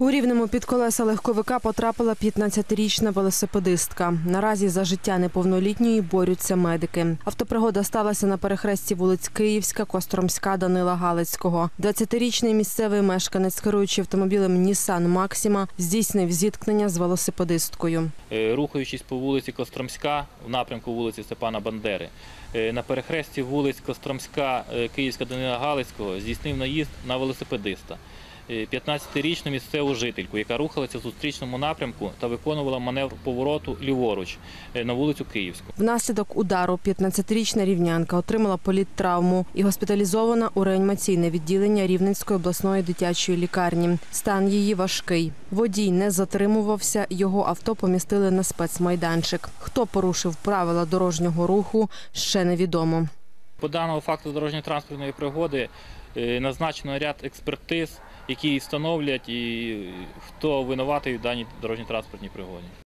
У рівному під колеса легковика потрапила 15-річна велосипедистка. Наразі за життя неповнолітньої борються медики. Автопригода сталася на перехресті вулиць Київська, Костромська, Данила Галицького. 20-річний місцевий мешканець, керуючи автомобілем Нісан Максима, здійснив зіткнення з велосипедисткою. Е, рухаючись по вулиці Костромська в напрямку вулиці Степана Бандери. е, На перехресті вулиць Костромська, е, Київська Данила Галицького здійснив наїзд на велосипедиста. Е, 15-річну місцеву жительку, яка рухалася в зустрічному напрямку та виконувала маневр повороту ліворуч е, на вулицю Київську. Внаслідок удару 15-річна рівнянка отримала політтравму і госпіталізована у реанімаційне відділення Рівненської обласної дитячої лікарні. Стан її важкий. Водій не затримувався, його авто помістили на спецмайданчик. Хто порушив правила дорожнього руху, ще невідомо. По даному факту дорожньо-транспортної пригоди е, назначено ряд експертиз, які встановлять і хто винуватий в даній дорожньо-транспортній пригоді.